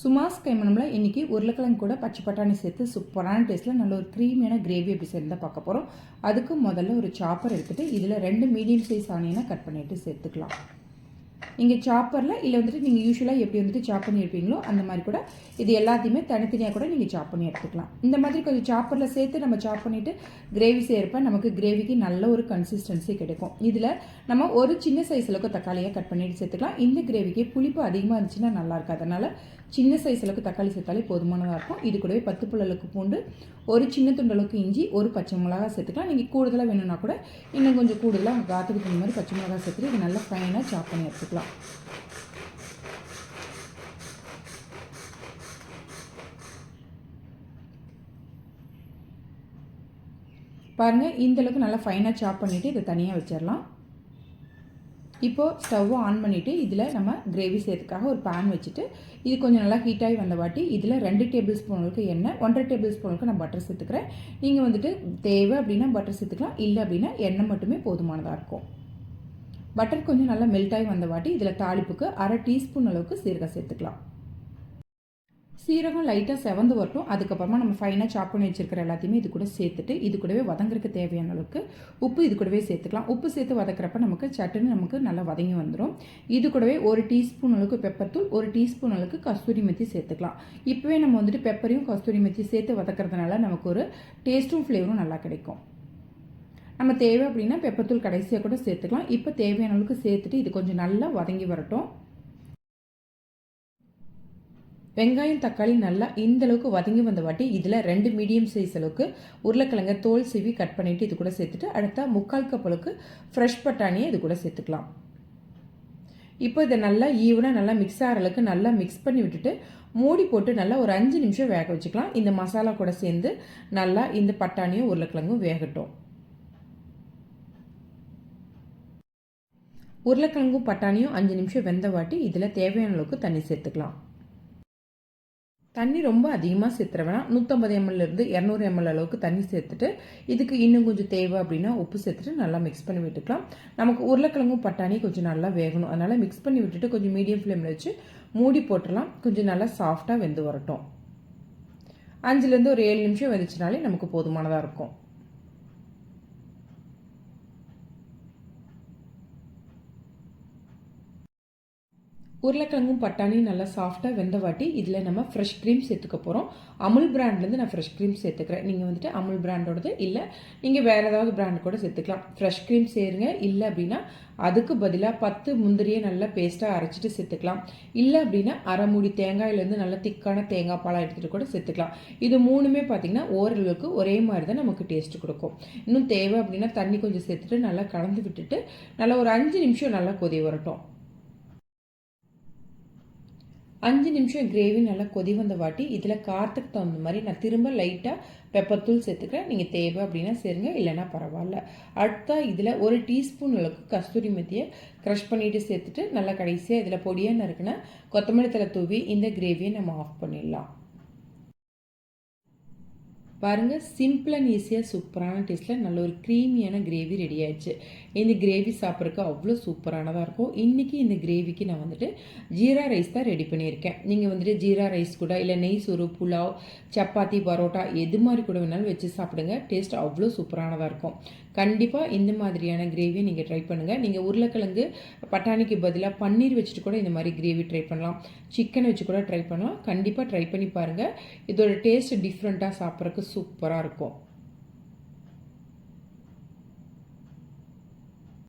சுமாஸ் கைமணமில் இன்றைக்கி உருளைக்கிழங்கு கூட பச்சை பட்டாணி சேர்த்து சூப்பரான டேஸ்ட்டில் நல்ல ஒரு க்ரீமியான கிரேவி எப்படி சேர்ந்து பார்க்க போகிறோம் அதுக்கு முதல்ல ஒரு சாப்பர் எடுத்துகிட்டு இதில் ரெண்டு மீடியம் சைஸ் ஆனியனை கட் பண்ணிவிட்டு சேர்த்துக்கலாம். நீங்கள் சாப்பரில் இல்லை வந்துட்டு நீங்கள் யூஸ்வலாக எப்படி வந்துட்டு சாப் பண்ணி இருப்பீங்களோ அந்த மாதிரி கூட இது எல்லாத்தையுமே தனித்தனியாக கூட நீங்கள் சாப் பண்ணி எடுத்துக்கலாம். இந்த மாதிரி கொஞ்சம் சாப்பரில் சேர்த்து நம்ம சாப் பண்ணிவிட்டு கிரேவி செய்கிறப்ப நமக்கு கிரேவிக்கு நல்ல ஒரு கன்சிஸ்டன்சி கிடைக்கும். இதில் நம்ம ஒரு சின்ன சைஸ் அளவுக்கு தக்காளியாக கட் பண்ணிட்டு சேர்த்துக்கலாம். இந்த கிரேவிக்கு புளிப்பு அதிகமாக இருந்துச்சுன்னா நல்லா இருக்கு அதனால் சின்ன சைஸ் அளவுக்கு தக்காளி சேர்த்தாலே போதுமானதாக இருக்கும். இது கூடவே பத்து புள்ளலுக்கு பூண்டு ஒரு சின்ன துண்டளவுக்கு இஞ்சி ஒரு பச்சை மிளகா சேர்த்துக்கலாம். நீங்கள் கூடுதலாக வேணும்னா கூட இன்னும் கொஞ்சம் கூடுதலாக காத்துக்கு தகுந்த மாதிரி பச்சை மிளகா சேர்த்துட்டு இது நல்லா ஃபைனாக சாப் பண்ணி எடுத்துக்கலாம். பாருங்கள் இந்த அளவுக்கு நல்லா ஃபைனாக சாப் பண்ணிவிட்டு இதை தனியாக வச்சிடலாம். இப்போது ஸ்டவ்வை ஆன் பண்ணிவிட்டு இதில் நம்ம கிரேவி செய்யறதுக்காக ஒரு பேன் வச்சுட்டு இது கொஞ்சம் நல்லா ஹீட்டாகி வந்த வாட்டி இதில் ரெண்டு டேபிள் ஸ்பூனுக்கு எண்ணெய் ஒன்றரை டேபிள் ஸ்பூனுக்கு நான் பட்டர் சேர்த்துக்கிறேன். நீங்கள் வந்துட்டு தேவை அப்படின்னா பட்டர் சேர்த்துக்கலாம் இல்லை அப்படின்னா எண்ணெய் மட்டுமே போதுமானதாக இருக்கும். பட்டர் கொஞ்சம் நல்லா மெல்ட் ஆகி வந்த வாட்டி இதில் தாளிப்புக்கு அரை டீஸ்பூன் அளவுக்கு சீரகம் சேர்த்துக்கலாம். சீரகம் லைட்டாக செவந்து வரட்டும். அதுக்கப்புறமா நம்ம ஃபைனாக சாப் பண்ணி வச்சிருக்கிற எல்லாத்தையுமே இது கூட சேர்த்துட்டு இது கூடவே வதங்குறதுக்கு தேவையான அளவுக்கு உப்பு இது கூடவே சேர்த்துக்கலாம். உப்பு சேர்த்து வதக்கிறப்ப நமக்கு சட்டுன்னு நமக்கு நல்லா வதங்கி வந்துடும் இது கூடவே ஒரு டீஸ்பூன் அளவுக்கு பெப்பர் தூள் ஒரு டீஸ்பூன் அளவுக்கு கஸ்தூரி மெத்தி சேர்த்துக்கலாம். இப்போவே நம்ம வந்துட்டு பெப்பரையும் கஸ்தூரி மெத்தி சேர்த்து வதக்கிறதுனால நமக்கு ஒரு டேஸ்ட்டும் ஃப்ளேவரும் நல்லா கிடைக்கும். நம்ம தேவை அப்படின்னா பெப்பத்தூள் கடைசியாக கூட சேர்த்துக்கலாம். இப்போ தேவையான அளவுக்கு சேர்த்துட்டு இது கொஞ்சம் நல்லா வதங்கி வரட்டும். வெங்காயம் தக்காளி நல்லா இந்த அளவுக்கு வதங்கி வந்த வாட்டி இதில் ரெண்டு மீடியம் சைஸ் அளவுக்கு உருளைக்கிழங்க தோல் சீவி கட் பண்ணிவிட்டு இது கூட சேர்த்துட்டு அடுத்தா முக்கால் கப் அளவுக்கு ஃப்ரெஷ் பட்டாணியை இது கூட சேர்த்துக்கலாம். இப்போ இதை நல்லா ஈவனாக நல்லா மிக்ஸ் ஆகிற அளவுக்கு நல்லா மிக்ஸ் பண்ணி விட்டுட்டு மூடி போட்டு நல்லா ஒரு அஞ்சு நிமிஷம் வேக வச்சுக்கலாம். இந்த மசாலா கூட சேர்ந்து நல்லா இந்த பட்டாணியும் உருளைக்கிழங்கும் வேகட்டும். உருளைக்கிழங்கும் பட்டாணியும் அஞ்சு நிமிஷம் வெந்த வாட்டி இதில் தேவையான அளவுக்கு தண்ணி சேர்த்துக்கலாம். தண்ணி ரொம்ப அதிகமாக சேர்த்துற வேணாம் நூற்றம்பது எம்எல்லேருந்து இரநூறு எம்எல் அளவுக்கு தண்ணி சேர்த்துட்டு இதுக்கு இன்னும் கொஞ்சம் தேவை அப்படின்னா உப்பு சேர்த்துட்டு நல்லா மிக்ஸ் பண்ணி விட்டுக்கலாம். நமக்கு உருளைக்கிழங்கும் பட்டாணி கொஞ்சம் நல்லா வேகணும். அதனால் மிக்ஸ் பண்ணி விட்டுட்டு கொஞ்சம் மீடியம் ஃப்ளேமில் வச்சு மூடி போட்டுடலாம். கொஞ்சம் நல்லா சாஃப்டாக வெந்து வரட்டும். அஞ்சுலேருந்து ஒரு ஏழு நிமிஷம் வெந்துச்சுனாலே நமக்கு போதுமானதாக இருக்கும். உருளைக்கிழங்கும் பட்டாணியும் நல்லா சாஃப்டாக வெந்த வாட்டி இதில் நம்ம ஃப்ரெஷ் க்ரீம் சேர்த்துக்க போகிறோம் அமுல் பிராண்ட்லேருந்து நான் ஃப்ரெஷ் க்ரீம் சேர்த்துக்கிறேன். நீங்கள் வந்துட்டு அமுல் பிராண்டோடது இல்லை நீங்கள் வேறு ஏதாவது பிராண்ட் கூட சேர்த்துக்கலாம். ஃப்ரெஷ் க்ரீம் சேருங்க. இல்லை அப்படின்னா அதுக்கு பதிலாக பத்து முந்திரியை நல்லா பேஸ்ட்டாக அரைச்சிட்டு சேர்த்துக்கலாம். இல்லை அப்படின்னா அரை மூடி தேங்காயிலேருந்து நல்லா திக்கான தேங்காய் பாலாக எடுத்துகிட்டு கூட சேர்த்துக்கலாம். இது மூணுமே பார்த்திங்கன்னா ஓரளவுக்கு ஒரே மாதிரி தான் நமக்கு டேஸ்ட் கொடுக்கும். இன்னும் தேவை அப்படின்னா தண்ணி கொஞ்சம் சேர்த்துட்டு நல்லா கலந்து விட்டுட்டு நல்லா ஒரு அஞ்சு நிமிஷம் நல்லா கொதி வரட்டும். அஞ்சு நிமிஷம் கிரேவி நல்லா கொதி வந்த வாட்டி இதில் காரத்துக்கு தகுந்த மாதிரி நான் திரும்ப லைட்டாக பெப்பர் தூள் சேர்த்துக்கிறேன். நீங்கள் தேவை அப்படின்னா சேருங்க இல்லைனா பரவாயில்ல. அடுத்தா இதில் ஒரு டீஸ்பூன் அளவுக்கு கஸ்தூரி மெத்தியை க்ரஷ் பண்ணிவிட்டு சேர்த்துட்டு நல்லா கடைசியாக இதில் பொடியாக நறுக்குன கொத்தமல்லி தலை தூவி இந்த கிரேவியை நம்ம ஆஃப் பண்ணிடலாம். பாருங்கள் சிம்பிள் அண்ட் ஈஸியாக சூப்பரான டேஸ்ட்டில் நல்ல ஒரு க்ரீமியான கிரேவி ரெடி ஆயிடுச்சு. இந்த கிரேவி சாப்பிட்றதுக்கு அவ்வளோ சூப்பரானதாக இருக்கும். இன்றைக்கி இந்த கிரேவிக்கு நான் வந்துட்டு ஜீரா ரைஸ் தான் ரெடி பண்ணியிருக்கேன். நீங்கள் வந்துட்டு ஜீரா ரைஸ் கூட இல்லை நெய் சோறு புலாவ் சப்பாத்தி பரோட்டா எது மாதிரி கூட வேணாலும் வச்சு சாப்பிடுங்க. டேஸ்ட் அவ்வளோ சூப்பரானதாக இருக்கும். கண்டிப்பாக இந்த மாதிரியான கிரேவியை நீங்கள் ட்ரை பண்ணுங்கள் நீங்கள் உருளைக்கிழங்கு பட்டாணிக்கு பதிலாக பன்னீர் வச்சுட்டு கூட இந்த மாதிரி கிரேவி ட்ரை பண்ணலாம். சிக்கன் வச்சு கூட ட்ரை பண்ணலாம். கண்டிப்பாக ட்ரை பண்ணி பாருங்கள் இதோட டேஸ்ட் டிஃப்ரெண்ட்டாக சாப்பிட்றதுக்கு சூப்பராக இருக்கும்.